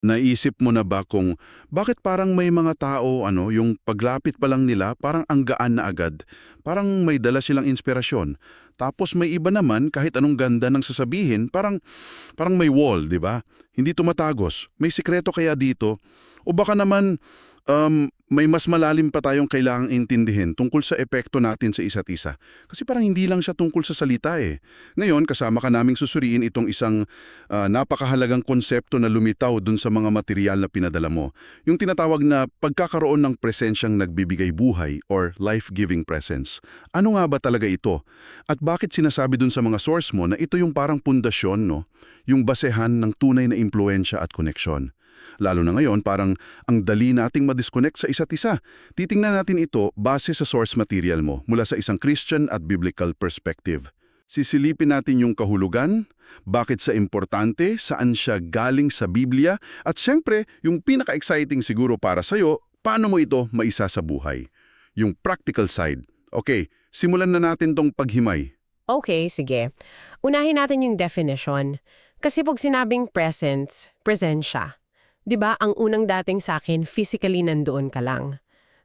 Naisip mo na ba kung bakit parang may mga tao, ano, yung paglapit pa lang nila, parang ang gaan na agad. Parang may dala silang inspirasyon. Tapos may iba naman, kahit anong ganda ng sasabihin, parang, parang may wall, di ba? Hindi tumatagos. May sikreto kaya dito. O baka naman, um, may mas malalim pa tayong kailangang intindihin tungkol sa epekto natin sa isa't isa. Kasi parang hindi lang siya tungkol sa salita eh. Ngayon, kasama ka naming susuriin itong isang ah, napakahalagang konsepto na lumitaw dun sa mga material na pinadala mo. Yung tinatawag na pagkakaroon ng presensyang nagbibigay buhay or life-giving presence. Ano nga ba talaga ito? At bakit sinasabi dun sa mga source mo na ito yung parang pundasyon, no? Yung basehan ng tunay na impluensya at koneksyon. Lalo na ngayon, parang ang dali nating madisconnect sa isa't isa. Titingnan natin ito base sa source material mo mula sa isang Christian at biblical perspective. Sisilipin natin yung kahulugan, bakit sa importante, saan siya galing sa Biblia, at siyempre, yung pinaka-exciting siguro para sa'yo, paano mo ito maisa sa buhay. Yung practical side. Okay, simulan na natin tong paghimay. Okay, sige. Unahin natin yung definition. Kasi pag sinabing presence, presensya. 'Di ba ang unang dating sa akin, physically nandoon ka lang.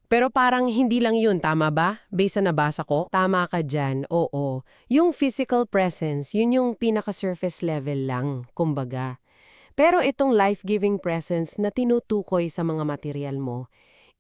Pero parang hindi lang yun, tama ba? Based sa nabasa ko, tama ka dyan, oo. Yung physical presence, yun yung pinaka-surface level lang, kumbaga. Pero itong life-giving presence na tinutukoy sa mga material mo,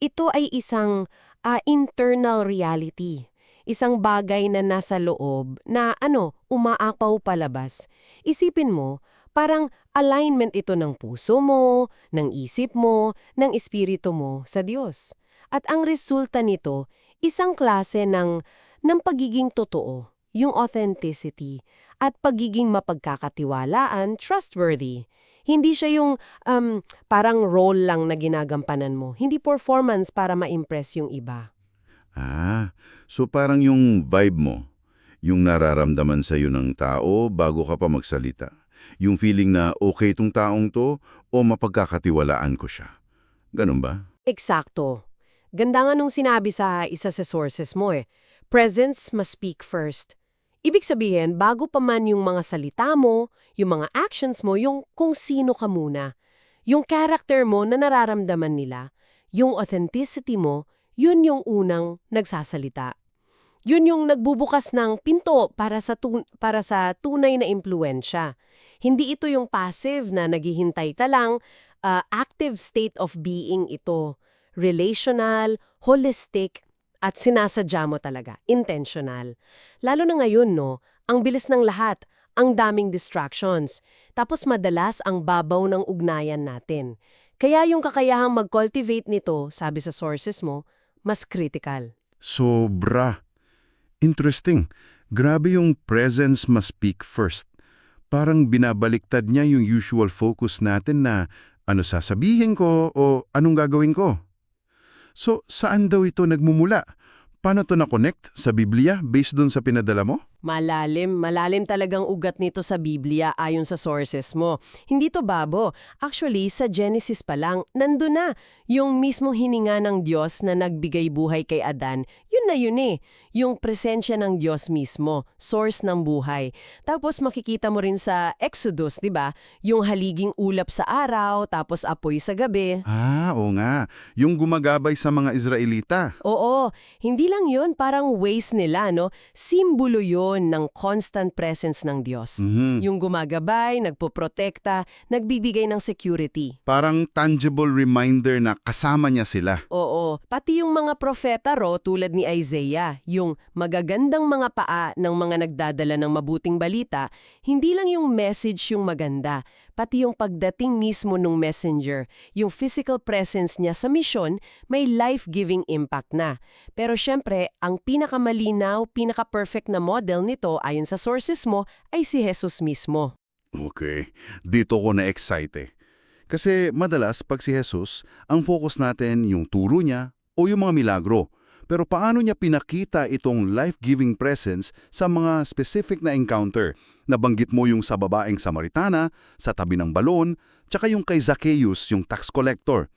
ito ay isang ah, internal reality. Isang bagay na nasa loob na ano, umaapaw palabas. Isipin mo, parang alignment ito ng puso mo, ng isip mo, ng espiritu mo sa Diyos. At ang resulta nito, isang klase ng, ng pagiging totoo, yung authenticity, at pagiging mapagkakatiwalaan, trustworthy. Hindi siya yung um, parang role lang na ginagampanan mo. Hindi performance para ma-impress yung iba. Ah, so parang yung vibe mo, yung nararamdaman sa iyo ng tao bago ka pa magsalita. Yung feeling na okay tong taong to o mapagkakatiwalaan ko siya. Ganun ba? Eksakto. Ganda nga nung sinabi sa isa sa sources mo eh. Presence must speak first. Ibig sabihin, bago pa man yung mga salita mo, yung mga actions mo, yung kung sino ka muna. Yung character mo na nararamdaman nila, yung authenticity mo, yun yung unang nagsasalita. Yun yung nagbubukas ng pinto para sa, para sa tunay na impluensya. Hindi ito yung passive na naghihintay ka lang, ah, active state of being ito. Relational, holistic, at sinasadya mo talaga, intentional. Lalo na ngayon, no, ang bilis ng lahat, ang daming distractions, tapos madalas ang babaw ng ugnayan natin. Kaya yung kakayahang mag-cultivate nito, sabi sa sources mo, mas critical. Sobra. Interesting. Grabe yung presence must speak first. Parang binabaliktad niya yung usual focus natin na ano sasabihin ko o anong gagawin ko. So, saan daw ito nagmumula? Paano to na-connect sa Biblia based dun sa pinadala mo? Malalim, malalim talagang ugat nito sa Biblia ayon sa sources mo. Hindi to babo. Actually, sa Genesis pa lang, nando na. Yung mismong hininga ng Diyos na nagbigay buhay kay Adan, yun na yun eh. Yung presensya ng Diyos mismo, source ng buhay. Tapos makikita mo rin sa Exodus, di ba? Yung haliging ulap sa araw, tapos apoy sa gabi. Ah, oo nga. Yung gumagabay sa mga Israelita. Oo, hindi lang yun, parang ways nila, no? Simbolo yun ng constant presence ng Diyos. Mhm. Yung gumagabay, nagpoprotekta, nagbibigay ng security. Parang tangible reminder na kasama niya sila. Oo, pati yung mga propeta ro tulad ni Isaiah, yung magagandang mga paa ng mga nagdadala ng mabuting balita, hindi lang yung message yung maganda, pati yung pagdating mismo ng messenger, yung physical presence niya sa misyon, may life-giving impact na. Pero syempre, ang pinakamalinaw, pinaka-perfect na model nito ayon sa sources mo ay si Jesus mismo. Okay, dito ko na-excite eh. Kasi madalas pag si Jesus, ang focus natin yung turo niya o yung mga milagro. Pero paano niya pinakita itong life-giving presence sa mga specific na encounter? Nabanggit mo yung sa babaeng Samaritana, sa tabi ng balon, tsaka yung kay Zacchaeus, yung tax collector.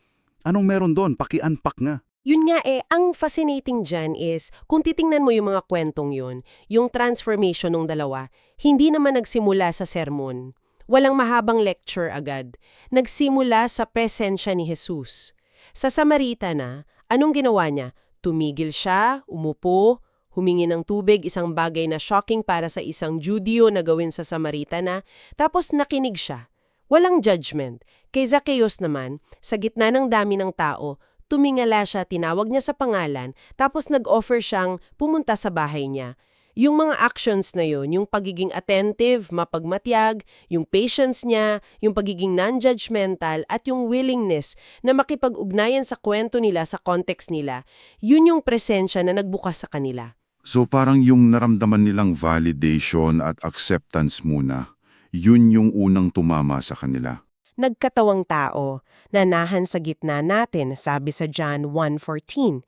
Anong meron doon? Paki-unpack nga. Yun nga eh, ang fascinating dyan is, kung titingnan mo yung mga kwentong yun, yung transformation ng dalawa, hindi naman nagsimula sa sermon. Walang mahabang lecture agad. Nagsimula sa presensya ni Jesus. Sa Samaritana, anong ginawa niya? Tumigil siya, umupo, humingi ng tubig, isang bagay na shocking para sa isang Judyo na gawin sa Samaritana, tapos nakinig siya. Walang judgment. Kay Zacchaeus naman, sa gitna ng dami ng tao, tumingala siya, tinawag niya sa pangalan, tapos nag-offer siyang pumunta sa bahay niya. Yung mga actions na yun, yung pagiging attentive, mapagmatyag, yung patience niya, yung pagiging non-judgmental, at yung willingness na makipag-ugnayan sa kwento nila, sa context nila, yun yung presensya na nagbukas sa kanila. So parang yung naramdaman nilang validation at acceptance muna, yun yung unang tumama sa kanila. Nagkatawang tao, nanahan sa gitna natin, sabi sa John 1.14.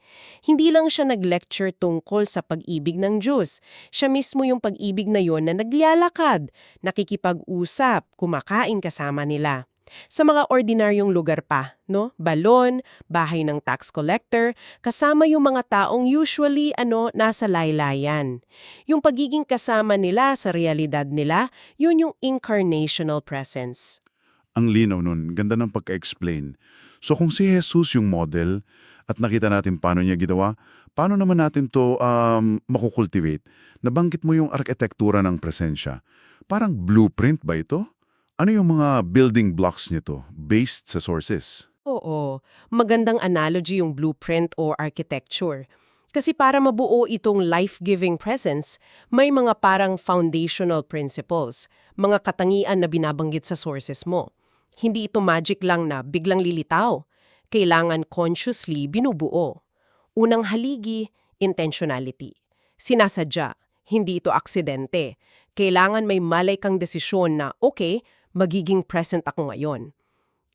Hindi lang siya nag-lecture tungkol sa pag-ibig ng Diyos. Siya mismo yung pag-ibig na yon na naglalakad, nakikipag-usap, kumakain kasama nila. Sa mga ordinaryong lugar pa, no? Balon, bahay ng tax collector, kasama yung mga taong usually ano nasa laylayan. Yung pagiging kasama nila sa realidad nila, yun yung incarnational presence. Ang linaw nun, ganda ng pagka-explain. So kung si Jesus yung model at nakita natin paano niya ginawa, paano naman natin to um, makukultivate? Nabanggit mo yung arkitektura ng presensya. Parang blueprint ba ito? Ano yung mga building blocks nito based sa sources? Oo, magandang analogy yung blueprint o architecture. Kasi para mabuo itong life-giving presence, may mga parang foundational principles, mga katangian na binabanggit sa sources mo. Hindi ito magic lang na biglang lilitaw. Kailangan consciously binubuo. Unang haligi, intentionality. Sinasadya, hindi ito aksidente. Kailangan may malay kang desisyon na, okay, magiging present ako ngayon.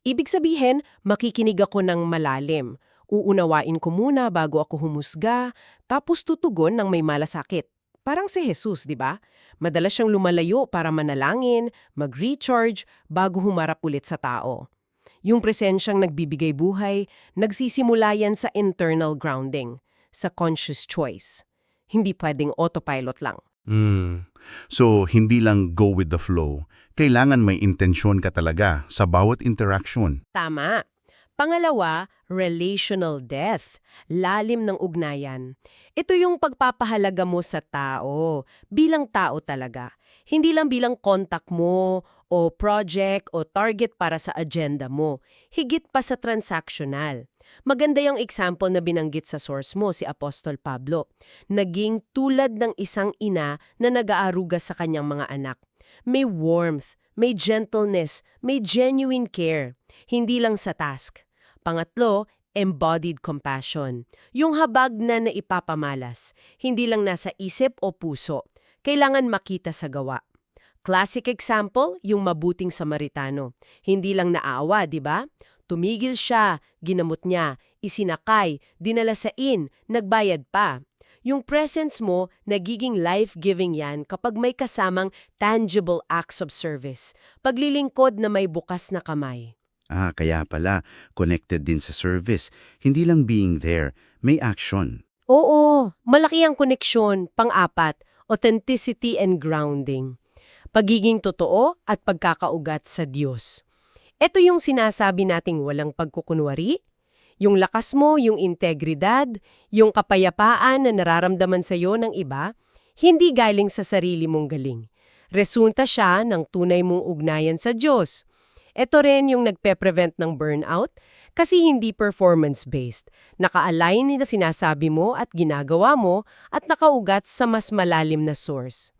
Ibig sabihin, makikinig ako ng malalim. Uunawain ko muna bago ako humusga, tapos tutugon ng may malasakit. Parang si Jesus, di ba? Madalas siyang lumalayo para manalangin, mag-recharge, bago humarap ulit sa tao. Yung presensyang nagbibigay buhay, nagsisimula yan sa internal grounding, sa conscious choice. Hindi pwedeng autopilot lang. Hmm. So, hindi lang go with the flow. Kailangan may intensyon ka talaga sa bawat interaction. Tama. Pangalawa, relational depth, lalim ng ugnayan. Ito yung pagpapahalaga mo sa tao, bilang tao talaga. Hindi lang bilang contact mo, o project, o target para sa agenda mo. Higit pa sa transactional. Maganda yung example na binanggit sa source mo, si Apostol Pablo. Naging tulad ng isang ina na nag-aaruga sa kanyang mga anak. May warmth, may gentleness, may genuine care. Hindi lang sa task. Pangatlo, embodied compassion. Yung habag na naipapamalas, hindi lang nasa isip o puso. Kailangan makita sa gawa. Classic example, yung mabuting Samaritano. Hindi lang naawa, di ba? Tumigil siya, ginamot niya, isinakay, dinala sa inn, nagbayad pa. Yung presence mo, nagiging life-giving yan kapag may kasamang tangible acts of service. Paglilingkod na may bukas na kamay. Ah, kaya pala, connected din sa service. Hindi lang being there, may action. Oo, malaki ang koneksyon. Pang-apat, authenticity and grounding. Pagiging totoo at pagkakaugat sa Diyos. Ito yung sinasabi nating walang pagkukunwari, yung lakas mo, yung integridad, yung kapayapaan na nararamdaman sa iyo ng iba, hindi galing sa sarili mong galing. Resulta siya ng tunay mong ugnayan sa Diyos. Ito rin yung nagpe-prevent ng burnout kasi hindi performance-based. Naka-align na sinasabi mo at ginagawa mo at nakaugat sa mas malalim na source.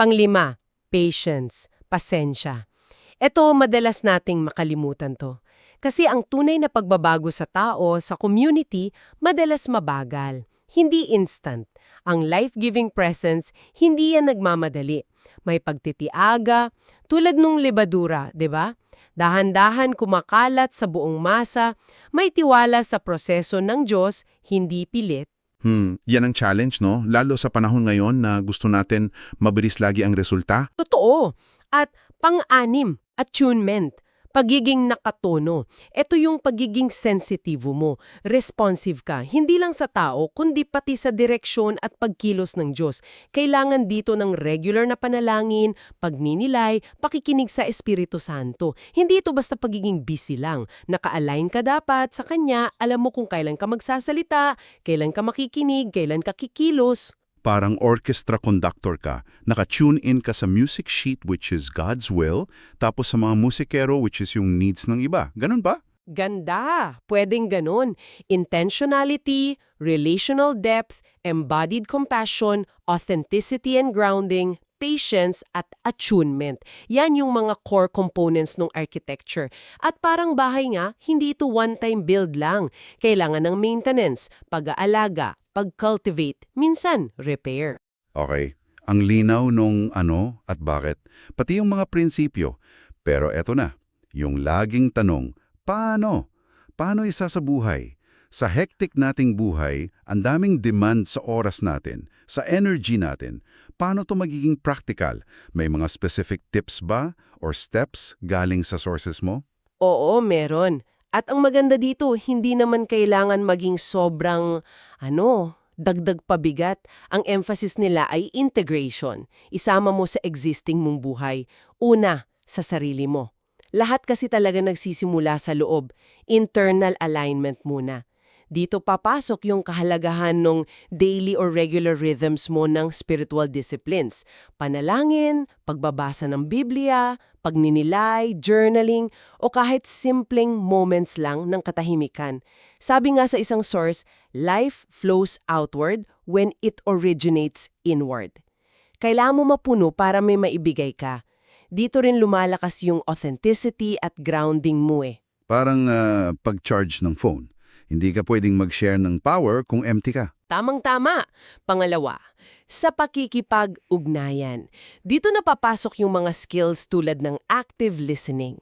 Panglima, patience, pasensya. Ito madalas nating makalimutan to. Kasi ang tunay na pagbabago sa tao, sa community, madalas mabagal. Hindi instant. Ang life-giving presence, hindi yan nagmamadali. May pagtitiaga, tulad nung libadura, di ba? Dahan-dahan kumakalat sa buong masa, may tiwala sa proseso ng Diyos, hindi pilit. Hmm, yan ang challenge, no? Lalo sa panahon ngayon na gusto natin mabilis lagi ang resulta. Totoo. At pang-anim, attunement. Pagiging nakatono. Ito yung pagiging sensitibo mo. Responsive ka. Hindi lang sa tao, kundi pati sa direksyon at pagkilos ng Diyos. Kailangan dito ng regular na panalangin, pagninilay, pakikinig sa Espiritu Santo. Hindi ito basta pagiging busy lang. Naka-align ka dapat sa Kanya, alam mo kung kailan ka magsasalita, kailan ka makikinig, kailan ka kikilos. Parang orchestra conductor ka. Naka-tune in ka sa music sheet which is God's will, tapos sa mga musikero which is yung needs ng iba. Ganun ba? Ganda! Pwedeng ganun. Intentionality, relational depth, embodied compassion, authenticity and grounding, patience at attunement. Yan yung mga core components ng architecture. At parang bahay nga, hindi ito one-time build lang. Kailangan ng maintenance, pag-aalaga, pag-cultivate, minsan repair. Okay. Ang linaw nung ano at bakit. Pati yung mga prinsipyo. Pero eto na, yung laging tanong, paano? Paano isa sa buhay? Sa hectic nating buhay, ang daming demand sa oras natin, sa energy natin. Paano to magiging practical? May mga specific tips ba or steps galing sa sources mo? Oo, meron. At ang maganda dito, hindi naman kailangan maging sobrang, ano, dagdag pabigat. Ang emphasis nila ay integration. Isama mo sa existing mong buhay. Una, sa sarili mo. Lahat kasi talaga nagsisimula sa loob. Internal alignment muna. Dito papasok yung kahalagahan ng daily or regular rhythms mo ng spiritual disciplines. Panalangin, pagbabasa ng Biblia, pagninilay, journaling, o kahit simpleng moments lang ng katahimikan. Sabi nga sa isang source, life flows outward when it originates inward. Kailangan mo mapuno para may maibigay ka. Dito rin lumalakas yung authenticity at grounding mo eh. Parang ah, pag-charge ng phone. Hindi ka pwedeng mag-share ng power kung empty ka. Tamang-tama. Pangalawa, sa pakikipag-ugnayan. Dito napapasok yung mga skills tulad ng active listening.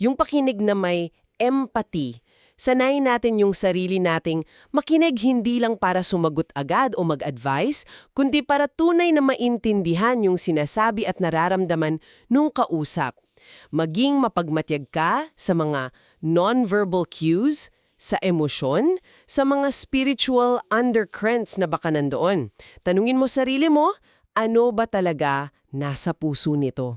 Yung pakinig na may empathy. Sanayin natin yung sarili nating makinig hindi lang para sumagot agad o mag-advise, kundi para tunay na maintindihan yung sinasabi at nararamdaman nung kausap. Maging mapagmatyag ka sa mga non-verbal cues, sa emosyon, sa mga spiritual undercurrents na baka nandoon. Tanungin mo sarili mo, ano ba talaga nasa puso nito?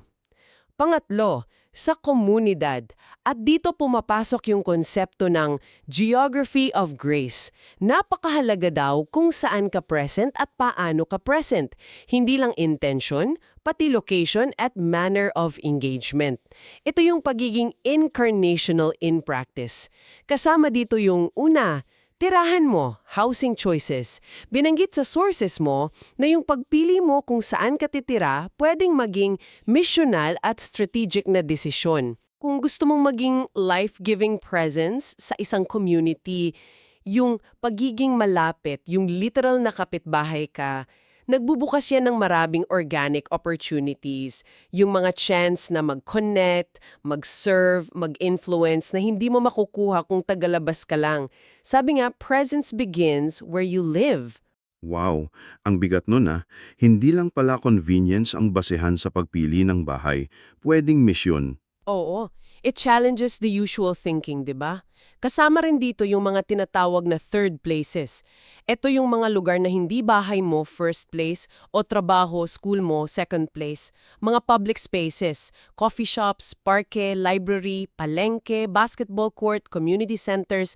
Pangatlo, sa komunidad. At dito pumapasok yung konsepto ng geography of grace. Napakahalaga daw kung saan ka present at paano ka present. Hindi lang intention, pati location at manner of engagement. Ito yung pagiging incarnational in practice. Kasama dito yung una, Tirahan mo, housing choices. Binanggit sa sources mo na yung pagpili mo kung saan ka titira pwedeng maging missional at strategic na desisyon. Kung gusto mong maging life-giving presence sa isang community, yung pagiging malapit, yung literal na kapitbahay ka, nagbubukas yan ng maraming organic opportunities, yung mga chance na mag-connect, mag-serve, mag-influence na hindi mo makukuha kung tagalabas ka lang. Sabi nga, presence begins where you live. Wow, ang bigat nun ah. Hindi lang pala convenience ang basehan sa pagpili ng bahay. Pwedeng misyon. Oo, it challenges the usual thinking, di ba? Kasama rin dito yung mga tinatawag na third places. Ito yung mga lugar na hindi bahay mo first place o trabaho, school mo second place. Mga public spaces, coffee shops, parke, library, palengke, basketball court, community centers.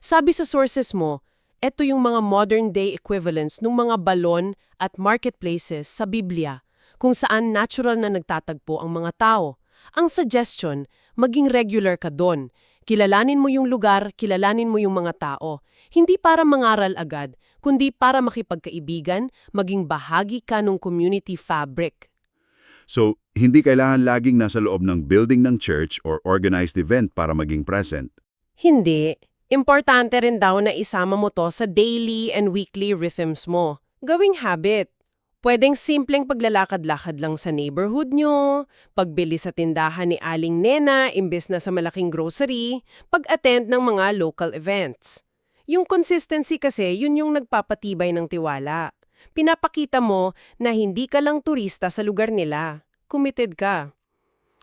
Sabi sa sources mo, ito yung mga modern-day equivalents ng mga balon at marketplaces sa Biblia, kung saan natural na nagtatagpo ang mga tao. Ang suggestion, maging regular ka doon. Kilalanin mo yung lugar, kilalanin mo yung mga tao. Hindi para mangaral agad, kundi para makipagkaibigan, maging bahagi ka ng community fabric. So, hindi kailangan laging nasa loob ng building ng church or organized event para maging present. Hindi. Importante rin daw na isama mo to sa daily and weekly rhythms mo. Gawing habit. Pwedeng simpleng paglalakad-lakad lang sa neighborhood nyo, pagbili sa tindahan ni Aling Nena imbes na sa malaking grocery, pag-attend ng mga local events. Yung consistency kasi, yun yung nagpapatibay ng tiwala. Pinapakita mo na hindi ka lang turista sa lugar nila. Committed ka.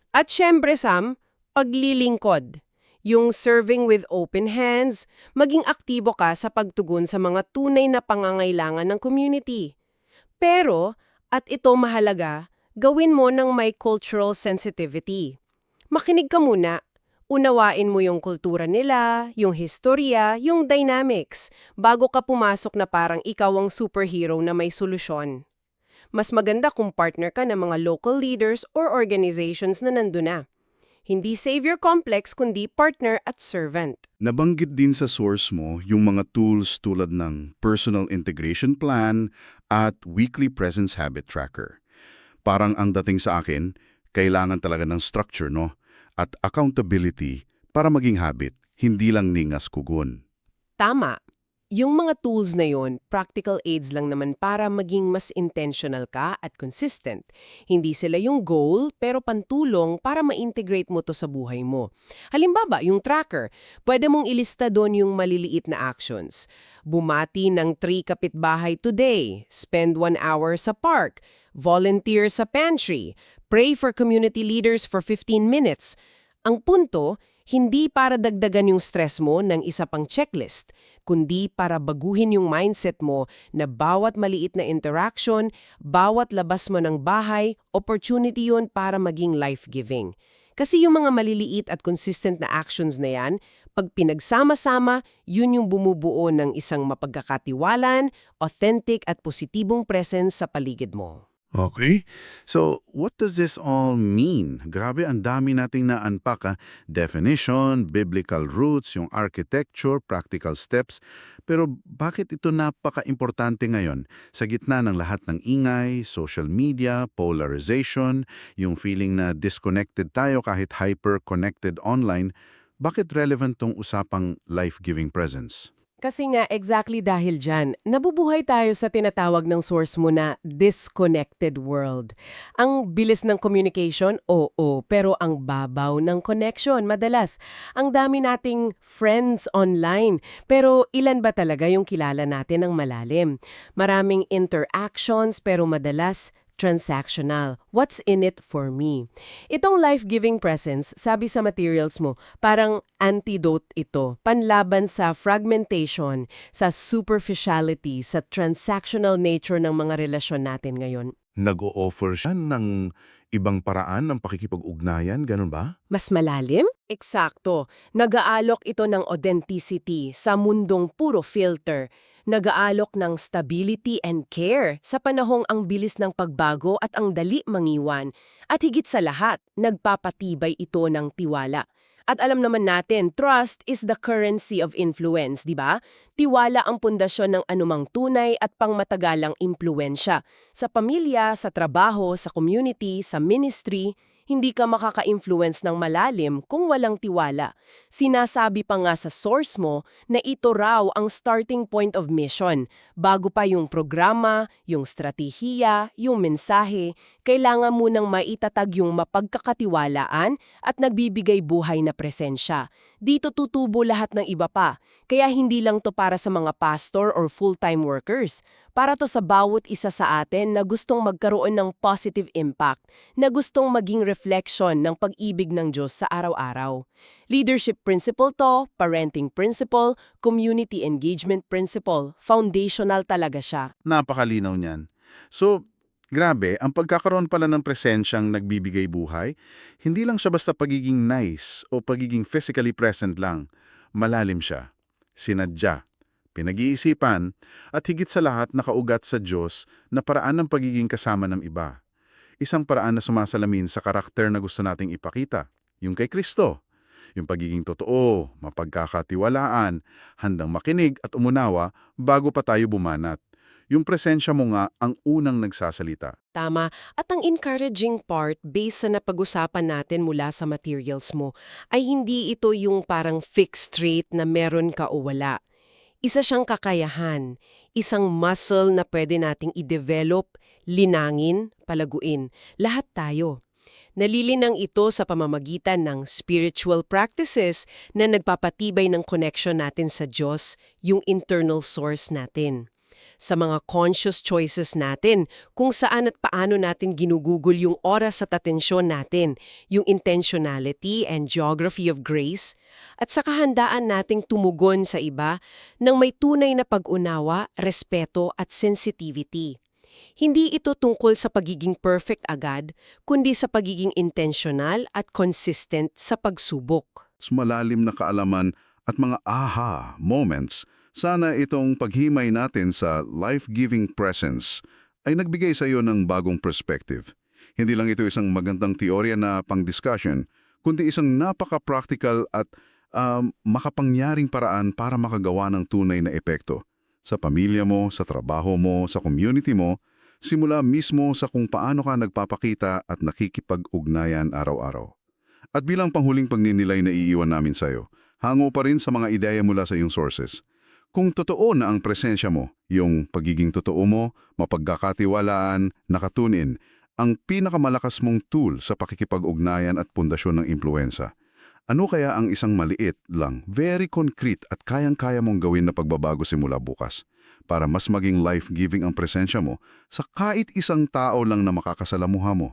At syempre, Sam, paglilingkod, yung serving with open hands, maging aktibo ka sa pagtugon sa mga tunay na pangangailangan ng community. Pero, at ito mahalaga, gawin mo ng may cultural sensitivity. Makinig ka muna. Unawain mo yung kultura nila, yung historia, yung dynamics, bago ka pumasok na parang ikaw ang superhero na may solusyon. Mas maganda kung partner ka ng mga local leaders or organizations na nandun na. Hindi savior complex kundi partner at servant. Nabanggit din sa source mo yung mga tools tulad ng Personal Integration Plan at Weekly Presence Habit Tracker. Parang ang dating sa akin, kailangan talaga ng structure, no? At accountability para maging habit, hindi lang ningas kugon. Tama. Yung mga tools na yon, practical aids lang naman para maging mas intentional ka at consistent. Hindi sila yung goal, pero pantulong para ma-integrate mo to sa buhay mo. Halimbawa, yung tracker, pwede mong ilista doon yung maliliit na actions. Bumati ng 3 kapitbahay today, spend 1 hour sa park, volunteer sa pantry, pray for community leaders for 15 minutes. Ang punto, hindi para dagdagan yung stress mo ng isa pang checklist, kundi para baguhin yung mindset mo na bawat maliit na interaction, bawat labas mo ng bahay, opportunity yun para maging life-giving. Kasi yung mga maliliit at consistent na actions na yan, pag pinagsama-sama, yun yung bumubuo ng isang mapagkakatiwalan, authentic at positibong presence sa paligid mo. Okay. So, what does this all mean? Grabe, ang dami nating na-unpack, ah. Definition, biblical roots, yung architecture, practical steps. Pero bakit ito napaka-importante ngayon? Sa gitna ng lahat ng ingay, social media, polarization, yung feeling na disconnected tayo kahit hyper-connected online, bakit relevant tong usapang life-giving presence? Kasi nga, exactly dahil dyan, nabubuhay tayo sa tinatawag ng source mo na disconnected world. Ang bilis ng communication, oo, pero ang babaw ng connection, madalas. Ang dami nating friends online, pero ilan ba talaga yung kilala natin ng malalim? Maraming interactions, pero madalas transactional. What's in it for me? Itong life-giving presence, sabi sa materials mo, parang antidote ito. Panlaban sa fragmentation, sa superficiality, sa transactional nature ng mga relasyon natin ngayon. Nag-o-offer siya ng ibang paraan ng pakikipag-ugnayan, ganun ba? Mas malalim? Eksakto. Nag-aalok ito ng authenticity sa mundong puro filter. Nag-aalok ng stability and care sa panahong ang bilis ng pagbago at ang dali mangiwan. At higit sa lahat, nagpapatibay ito ng tiwala. At alam naman natin, trust is the currency of influence, di ba? Tiwala ang pundasyon ng anumang tunay at pangmatagalang impluensya. Sa pamilya, sa trabaho, sa community, sa ministry, hindi ka makaka-influence ng malalim kung walang tiwala. Sinasabi pa nga sa source mo na ito raw ang starting point of mission. Bago pa yung programa, yung strategiya, yung mensahe, kailangan mo nang maitatag yung mapagkakatiwalaan at nagbibigay buhay na presensya. Dito tutubo lahat ng iba pa. Kaya hindi lang to para sa mga pastor or full-time workers. Para to sa bawat isa sa atin na gustong magkaroon ng positive impact, na gustong maging reflection ng pag-ibig ng Diyos sa araw-araw. Leadership principle to, parenting principle, community engagement principle, foundational talaga siya. Napakalinaw niyan. So, grabe, ang pagkakaroon pala ng presensyang nagbibigay buhay, hindi lang siya basta pagiging nice o pagiging physically present lang. Malalim siya. Sinadya. Pinag-iisipan at higit sa lahat nakaugat sa Diyos na paraan ng pagiging kasama ng iba. Isang paraan na sumasalamin sa karakter na gusto nating ipakita, yung kay Kristo. Yung pagiging totoo, mapagkakatiwalaan, handang makinig at umunawa bago pa tayo bumanat. Yung presensya mo nga ang unang nagsasalita. Tama. At ang encouraging part, based sa napag-usapan natin mula sa materials mo, ay hindi ito yung parang fixed trait na meron ka o wala. Isa siyang kakayahan, isang muscle na pwede nating i-develop, linangin, palaguin. Lahat tayo. Nalilinang ito sa pamamagitan ng spiritual practices na nagpapatibay ng connection natin sa Diyos, yung internal source natin. Sa mga conscious choices natin, kung saan at paano natin ginugugol yung oras at atensyon natin, yung intentionality and geography of grace, at sa kahandaan nating tumugon sa iba ng may tunay na pag-unawa, respeto at sensitivity. Hindi ito tungkol sa pagiging perfect agad, kundi sa pagiging intentional at consistent sa pagsubok. malalim na kaalaman at mga aha moments, sana itong paghimay natin sa life-giving presence ay nagbigay sa iyo ng bagong perspective. Hindi lang ito isang magandang teorya na pang-discussion, kundi isang napaka-practical at um, makapangyaring paraan para makagawa ng tunay na epekto. Sa pamilya mo, sa trabaho mo, sa community mo, simula mismo sa kung paano ka nagpapakita at nakikipag-ugnayan araw-araw. At bilang panghuling pagninilay na iiwan namin sa iyo, hango pa rin sa mga ideya mula sa iyong sources. Kung totoo na ang presensya mo, yung pagiging totoo mo, mapagkakatiwalaan, nakatunin, ang pinakamalakas mong tool sa pakikipag-ugnayan at pundasyon ng impluensya. Ano kaya ang isang maliit lang, very concrete at kayang-kaya mong gawin na pagbabago simula bukas para mas maging life-giving ang presensya mo sa kahit isang tao lang na makakasalamuha mo?